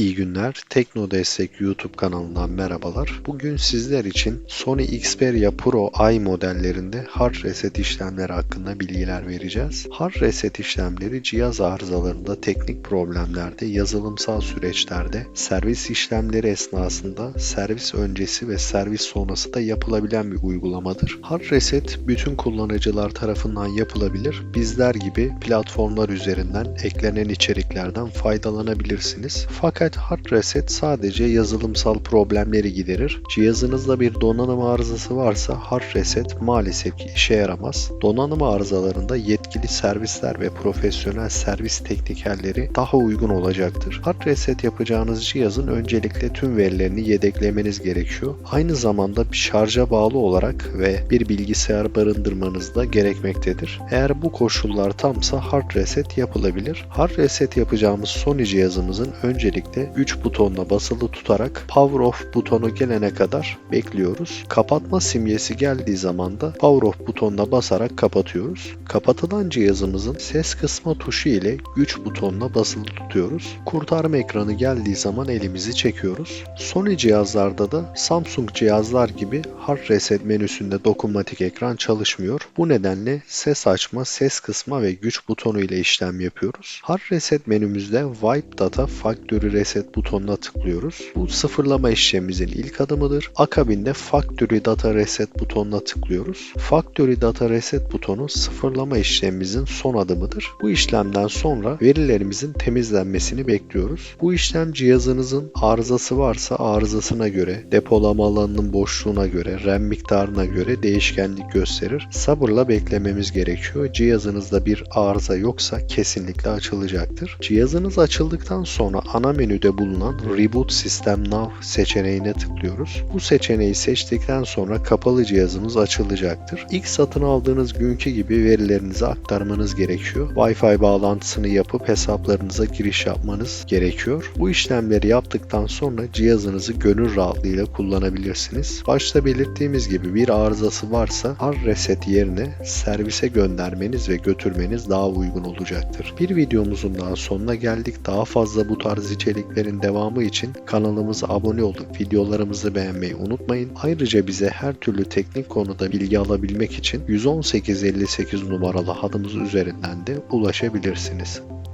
İyi günler. Tekno Destek YouTube kanalından merhabalar. Bugün sizler için Sony Xperia Pro i modellerinde hard reset işlemleri hakkında bilgiler vereceğiz. Hard reset işlemleri cihaz arızalarında, teknik problemlerde, yazılımsal süreçlerde, servis işlemleri esnasında, servis öncesi ve servis sonrası da yapılabilen bir uygulamadır. Hard reset bütün kullanıcılar tarafından yapılabilir. Bizler gibi platformlar üzerinden eklenen içeriklerden faydalanabilirsiniz. Fakat hard reset sadece yazılımsal problemleri giderir. Cihazınızda bir donanım arızası varsa hard reset maalesef ki işe yaramaz. Donanım arızalarında yetkili servisler ve profesyonel servis teknikerleri daha uygun olacaktır. Hard reset yapacağınız cihazın öncelikle tüm verilerini yedeklemeniz gerekiyor. Aynı zamanda bir şarja bağlı olarak ve bir bilgisayar barındırmanız da gerekmektedir. Eğer bu koşullar tamsa hard reset yapılabilir. Hard reset yapacağımız Sony cihazımızın öncelikle güç butonuna basılı tutarak power off butonu gelene kadar bekliyoruz. Kapatma simgesi geldiği zaman da power off butonuna basarak kapatıyoruz. Kapatılan cihazımızın ses kısma tuşu ile güç butonuna basılı tutuyoruz. Kurtarma ekranı geldiği zaman elimizi çekiyoruz. Sony cihazlarda da Samsung cihazlar gibi hard reset menüsünde dokunmatik ekran çalışmıyor. Bu nedenle ses açma, ses kısma ve güç butonu ile işlem yapıyoruz. Hard reset menümüzde Wipe Data Factory Reset butonuna tıklıyoruz. Bu sıfırlama işlemimizin ilk adımıdır. Akabinde Factory Data Reset butonuna tıklıyoruz. Factory Data Reset butonu sıfırlama işlemimizin son adımıdır. Bu işlemden sonra verilerimizin temizlenmesini bekliyoruz. Bu işlem cihazınızın arızası varsa arızasına göre, depolama alanının boşluğuna göre, RAM miktarına göre değişkenlik gösterir. Sabırla beklememiz gerekiyor. Cihazınızda bir arıza yoksa kesinlikle açılacaktır. Cihazınız açıldıktan sonra ana menüde bulunan Reboot System Now seçeneğine tıklıyoruz. Bu seçeneği seçtikten sonra kapalı cihazımız açılacaktır. İlk satın aldığınız günkü gibi verilerinizi aktarmanız gerekiyor. Wi-Fi bağlantısını yapıp hesaplarınıza giriş yapmanız gerekiyor. Bu işlemleri yaptıktan sonra cihazınızı gönül rahatlığıyla kullanabilirsiniz. Başta belirttiğimiz gibi bir arızası varsa hard reset yerine servise göndermeniz ve götürmeniz daha uygun olacaktır. Bir videomuzun daha sonuna geldik. Daha fazla bu tarz içeriklerin devamı için kanalımıza abone olup videolarımızı beğenmeyi unutmayın. Ayrıca bize her türlü teknik konuda bilgi alabilmek için 11858 numaralı hatımız üzerinden de ulaşabilirsiniz.